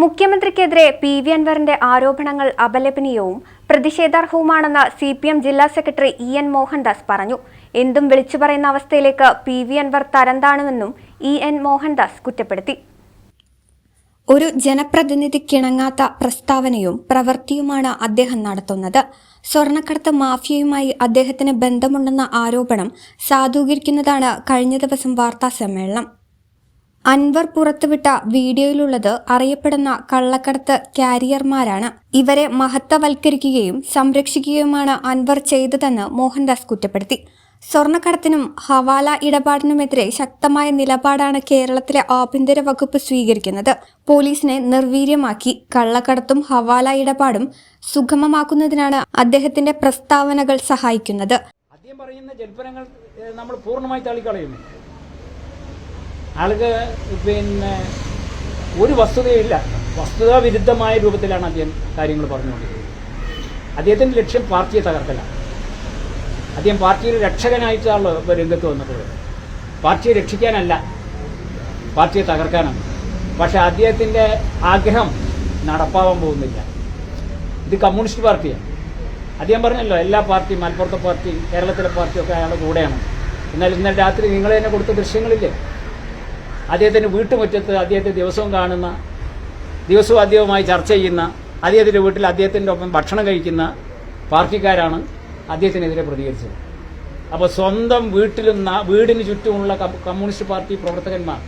മുഖ്യമന്ത്രിക്കെതിരെ P V അൻവറിന്റെ ആരോപണങ്ങൾ അപലപനീയവും പ്രതിഷേധാർഹവുമാണെന്ന് സി പി എം ജില്ലാ സെക്രട്ടറി ഇ എൻ മോഹൻദാസ് പറഞ്ഞു. എന്തും വിളിച്ചു പറയുന്ന അവസ്ഥയിലേക്ക് പി വി അൻവർ തരംതാണുവെന്നും ഇ എൻ മോഹൻദാസ് കുറ്റപ്പെടുത്തി. ഒരു ജനപ്രതിനിധിക്കിണങ്ങാത്ത പ്രസ്താവനയും പ്രവൃത്തിയുമാണ് അദ്ദേഹം നടത്തുന്നത്. സ്വർണക്കടത്ത് മാഫിയയുമായി അദ്ദേഹത്തിന് ബന്ധമുണ്ടെന്ന ആരോപണം സാധൂകരിക്കുന്നതാണ് കഴിഞ്ഞ ദിവസം വാർത്താ സമ്മേളനം. അൻവർ പുറത്തുവിട്ട വീഡിയോയിലുള്ളത് അറിയപ്പെടുന്ന കള്ളക്കടത്ത് കാരിയർമാരാണ്. ഇവരെ മഹത്വവൽക്കരിക്കുകയും സംരക്ഷിക്കുകയുമാണ് അൻവർ ചെയ്തതെന്ന് മോഹൻദാസ് കുറ്റപ്പെടുത്തി. സ്വർണക്കടത്തിനും ഹവാല ഇടപാടിനുമെതിരെ ശക്തമായ നിലപാടാണ് കേരളത്തിലെ ആഭ്യന്തര വകുപ്പ് സ്വീകരിക്കുന്നത്. പോലീസിനെ നിർവീര്യമാക്കി കള്ളക്കടത്തും ഹവാല ഇടപാടും സുഗമമാക്കുന്നതിനാണ് അദ്ദേഹത്തിന്റെ പ്രസ്താവനകൾ സഹായിക്കുന്നത്. ആദ്യം പറയുന്ന നമ്മൾ പൂർണമായി തള്ളിക്കളയുന്നു ആൾക്ക് പിന്നെ ഒരു വസ്തുതയില്ല വസ്തുതാ വിരുദ്ധമായ രൂപത്തിലാണ് അദ്ദേഹം കാര്യങ്ങൾ പറഞ്ഞുകൊണ്ടിരിക്കുന്നത്. അദ്ദേഹത്തിന്റെ ലക്ഷ്യം പാർട്ടിയെ തകർക്കലാണ്. അദ്ദേഹം പാർട്ടിയിൽ രക്ഷകനായിട്ടാണല്ലോ രംഗത്ത് വന്നിട്ടുള്ളത് പാർട്ടിയെ രക്ഷിക്കാനല്ല പാർട്ടിയെ തകർക്കാനാണ്. പക്ഷേ അദ്ദേഹത്തിന്റെ ആഗ്രഹം നടപ്പാവാൻ പോകുന്നില്ല. ഇത് കമ്മ്യൂണിസ്റ്റ് പാർട്ടിയാണ്. അദ്ദേഹം പറഞ്ഞല്ലോ എല്ലാ പാർട്ടിയും മലപ്പുറത്തെ പാർട്ടി കേരളത്തിലെ പാർട്ടിയൊക്കെ അയാളുടെ കൂടെയാണ്. എന്നാൽ ഇന്നലെ രാത്രി നിങ്ങൾ തന്നെ കൊടുത്ത ദൃശ്യങ്ങളില്ലേ? അദ്ദേഹത്തിന്റെ വീട്ടുമുറ്റത്ത് അദ്ദേഹത്തെ ദിവസവും കാണുന്ന ദിവസവും അദ്ദേഹവുമായി ചർച്ച ചെയ്യുന്ന അദ്ദേഹത്തിന്റെ വീട്ടിൽ അദ്ദേഹത്തിന്റെ ഒപ്പം ഭക്ഷണം കഴിക്കുന്ന പാർട്ടിക്കാരാണ് അദ്ദേഹത്തിനെതിരെ പ്രതികരിച്ചത്. അപ്പോൾ സ്വന്തം വീട്ടിലും വീടിന് ചുറ്റുമുള്ള കമ്മ്യൂണിസ്റ്റ് പാർട്ടി പ്രവർത്തകന്മാർ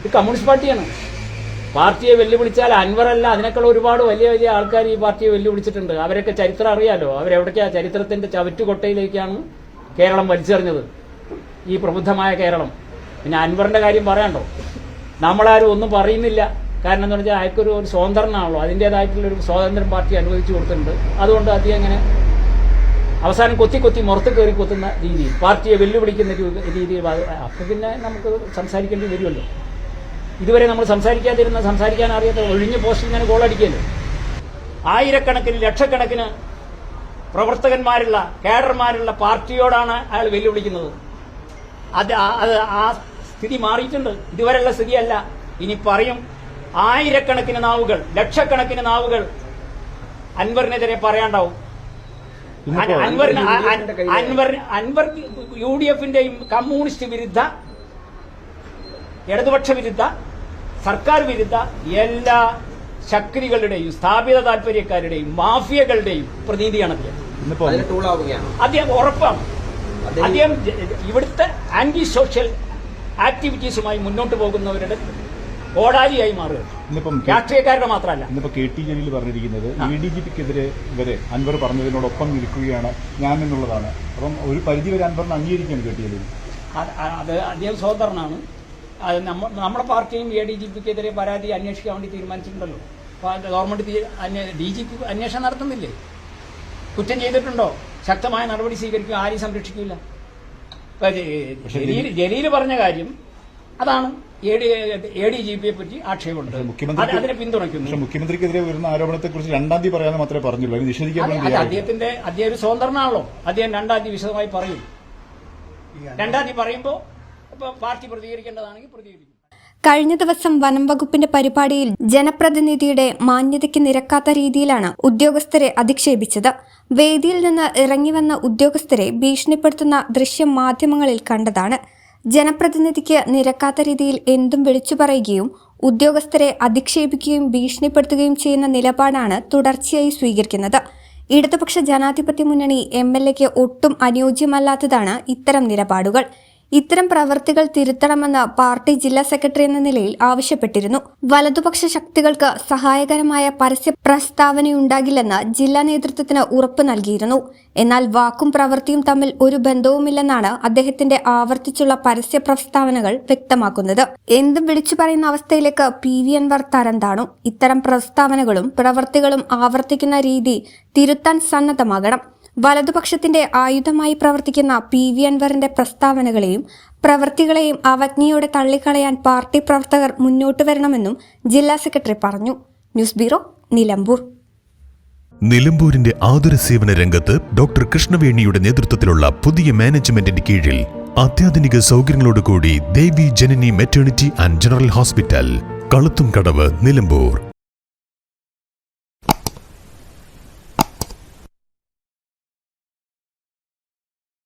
ഇത് കമ്മ്യൂണിസ്റ്റ് പാർട്ടിയാണ്. പാർട്ടിയെ വെല്ലുവിളിച്ചാൽ അൻവറല്ല അതിനേക്കാൾ ഒരുപാട് വലിയ വലിയ ആൾക്കാർ ഈ പാർട്ടിയെ വെല്ലുവിളിച്ചിട്ടുണ്ട്. അവരൊക്കെ ചരിത്രം അറിയാലോ. അവരെവിടേക്കാണ് ചരിത്രത്തിന്റെ ചവറ്റുകൊട്ടയിലേക്കാണ് കേരളം വലിച്ചെറിഞ്ഞത്. ഈ പ്രബുദ്ധമായ കേരളം. പിന്നെ അൻവറിന്റെ കാര്യം പറയണ്ടോ? നമ്മളാരും ഒന്നും പറയുന്നില്ല. കാരണം എന്താണെന്ന് വെച്ചാൽ അയാൾക്കൊരു ഒരു സ്വതന്ത്രനാണല്ലോ. അതിന്റെതായിട്ടുള്ള ഒരു സ്വാതന്ത്ര്യം പാർട്ടി അനുവദിച്ചു കൊടുത്തിട്ടുണ്ട്. അതുകൊണ്ട് അദ്ദേഹം അങ്ങനെ അവസാനം കൊത്തി കൊത്തി മുറത്ത് കയറി കൊത്തുന്ന രീതി പാർട്ടിയെ വെല്ലുവിളിക്കുന്ന രീതി രീതിയിൽ അപ്പം പിന്നെ നമുക്ക് സംസാരിക്കേണ്ടി വരുമല്ലോ. ഇതുവരെ നമ്മൾ സംസാരിക്കാതിരുന്ന സംസാരിക്കാൻ അറിയാത്ത ഒഴിഞ്ഞ പോസ്റ്റിൽ ഇങ്ങനെ ഗോളടിക്കല്ലോ ആയിരക്കണക്കിന് ലക്ഷക്കണക്കിന് പ്രവർത്തകന്മാരുള്ള കേഡർമാരുള്ള പാർട്ടിയോടാണ് അയാൾ വെല്ലുവിളിക്കുന്നത്. അത് അത് ആ സ്ഥിതി മാറിയിട്ടുണ്ട്. ഇതുവരെയുള്ള സ്ഥിതിയല്ല. ഇനി പറയും ആയിരക്കണക്കിന് നാവുകൾ ലക്ഷക്കണക്കിന് നാവുകൾ അൻവറിനെതിരെ പറയാണ്ടാവും. അൻവറിന് അൻവർ അൻവർ യു ഡി എഫിന്റെയും കമ്മ്യൂണിസ്റ്റ് വിരുദ്ധ ഇടതുപക്ഷ വിരുദ്ധ സർക്കാർ വിരുദ്ധ എല്ലാ ശക്തികളുടെയും സ്ഥാപിത താല്പര്യക്കാരുടെയും മാഫിയകളുടെയും പ്രതിനിധിയാണ് അദ്ദേഹം അദ്ദേഹം ഉറപ്പാണ്. അദ്ദേഹം ഇവിടുത്തെ ആന്റി സോഷ്യൽ ആക്ടിവിറ്റീസുമായി മുന്നോട്ട് പോകുന്നവരുടെ കോടാലിയായി മാറുക. ഇന്നിപ്പം രാഷ്ട്രീയക്കാരുടെ മാത്രമല്ല. ഇന്നിപ്പോ കെ ടി ജലീൽ പറഞ്ഞിരിക്കുന്നത് ഇ ഡി ജി പിക്കെതിരെ വരെ അൻവർ പറഞ്ഞതിനോടൊപ്പം നിൽക്കുകയാണ് ഞാൻ എന്നുള്ളതാണ്. അപ്പം ഒരു പരിധി വരെ അൻവറിന് അംഗീകരിക്കുകയാണ് കെ ടി ജലീൽ. അത് അദ്ദേഹം സ്വതന്ത്രനാണ്. അത് നമ്മ നമ്മുടെ പാർട്ടിയും എ ഡി ജി പിക്കെതിരെ പരാതി അന്വേഷിക്കാൻ വേണ്ടി തീരുമാനിച്ചിട്ടുണ്ടല്ലോ. അപ്പോൾ ഗവൺമെന്റ് ഡി ജി പി അന്വേഷണം നടത്തുന്നില്ലേ? കുറ്റം ചെയ്തിട്ടുണ്ടോ? ശക്തമായ നടപടി സ്വീകരിക്കും ആരെയും സംരക്ഷിക്കില്ല. ജലീൽ ജലീൽ പറഞ്ഞ കാര്യം അതാണ് എ ഡി എ ജി പിയെ പറ്റി ആക്ഷേപമുണ്ട് മുഖ്യമന്ത്രി- അത് അതിനെ പിന്തുണയ്ക്കുന്നു. പക്ഷെ മുഖ്യമന്ത്രിക്കെതിരെ വരുന്ന ആരോപണത്തെ കുറിച്ച് രണ്ടാം തീയതി പറയാൻ മാത്രമേ പറഞ്ഞുള്ളൂ. നിഷേധിക്കാൻ അദ്ദേഹത്തിന്റെ അദ്ദേഹം ഒരു സ്വതന്ത്രനാണല്ലോ. അദ്ദേഹം രണ്ടാം തീയതി വിശദമായി പറയും. രണ്ടാം തീയതി പറയുമ്പോൾ ഇപ്പൊ പാർട്ടി പ്രതികരിക്കേണ്ടതാണെങ്കിൽ പ്രതികരിക്കും. കഴിഞ്ഞ ദിവസം വനം വകുപ്പിന്റെ പരിപാടിയിൽ ജനപ്രതിനിധിയുടെ മാന്യതയ്ക്ക് നിരക്കാത്ത രീതിയിലാണ് ഉദ്യോഗസ്ഥരെ അധിക്ഷേപിച്ചത്. വേദിയിൽ നിന്ന് ഇറങ്ങി വന്ന ഉദ്യോഗസ്ഥരെ ഭീഷണിപ്പെടുത്തുന്ന ദൃശ്യം മാധ്യമങ്ങളിൽ കണ്ടതാണ്. ജനപ്രതിനിധിക്ക് നിരക്കാത്ത രീതിയിൽ എന്തും വിളിച്ചു പറയുകയും ഉദ്യോഗസ്ഥരെ അധിക്ഷേപിക്കുകയും ഭീഷണിപ്പെടുത്തുകയും ചെയ്യുന്ന നിലപാടാണ് തുടർച്ചയായി സ്വീകരിക്കുന്നത്. ഇടതുപക്ഷ ജനാധിപത്യ മുന്നണി എം എൽ എക്ക് ഒട്ടും അനുയോജ്യമല്ലാത്തതാണ് ഇത്തരം നിലപാടുകൾ. ഇത്തരം പ്രവർത്തികൾ തിരുത്തണമെന്ന് പാർട്ടി ജില്ലാ സെക്രട്ടറി എന്ന നിലയിൽ ആവശ്യപ്പെട്ടിരുന്നു. വലതുപക്ഷ ശക്തികൾക്ക് സഹായകരമായ പരസ്യ പ്രസ്താവനയുണ്ടാകില്ലെന്ന് ജില്ലാ നേതൃത്വത്തിന് ഉറപ്പ് നൽകിയിരുന്നു. എന്നാൽ വാക്കും പ്രവൃത്തിയും തമ്മിൽ ഒരു ബന്ധവുമില്ലെന്നാണ് അദ്ദേഹത്തിന്റെ ആവർത്തിച്ചുള്ള പരസ്യ പ്രസ്താവനകൾ വ്യക്തമാക്കുന്നത്. എന്തും വിളിച്ചു പറയുന്ന അവസ്ഥയിലേക്ക് പി വി അൻവർ തരം താണു. ഇത്തരം പ്രസ്താവനകളും പ്രവൃത്തികളും ആവർത്തിക്കുന്ന രീതി തിരുത്താൻ സന്നദ്ധമാകണം. വലതുപക്ഷത്തിന്റെ ആയുധമായി പ്രവർത്തിക്കുന്ന പി വി അൻവറിന്റെ പ്രസ്താവനകളെയും പ്രവൃത്തികളെയും അവജ്ഞയോടെ തള്ളിക്കളയാൻ പാർട്ടി പ്രവർത്തകർ മുന്നോട്ട് വരണമെന്നും ജില്ലാ സെക്രട്ടറി പറഞ്ഞു. News bureau Nilambur. നിലമ്പൂരിന്റെ ആതുര സേവന രംഗത്ത് ഡോക്ടർ കൃഷ്ണവേണിയുടെ നേതൃത്വത്തിലുള്ള പുതിയ മാനേജ്മെന്റിന്റെ കീഴിൽ അത്യാധുനിക സൗകര്യങ്ങളോടുകൂടി Devi Janani maternity and general hospital Kaluthumkadavu Nilambur.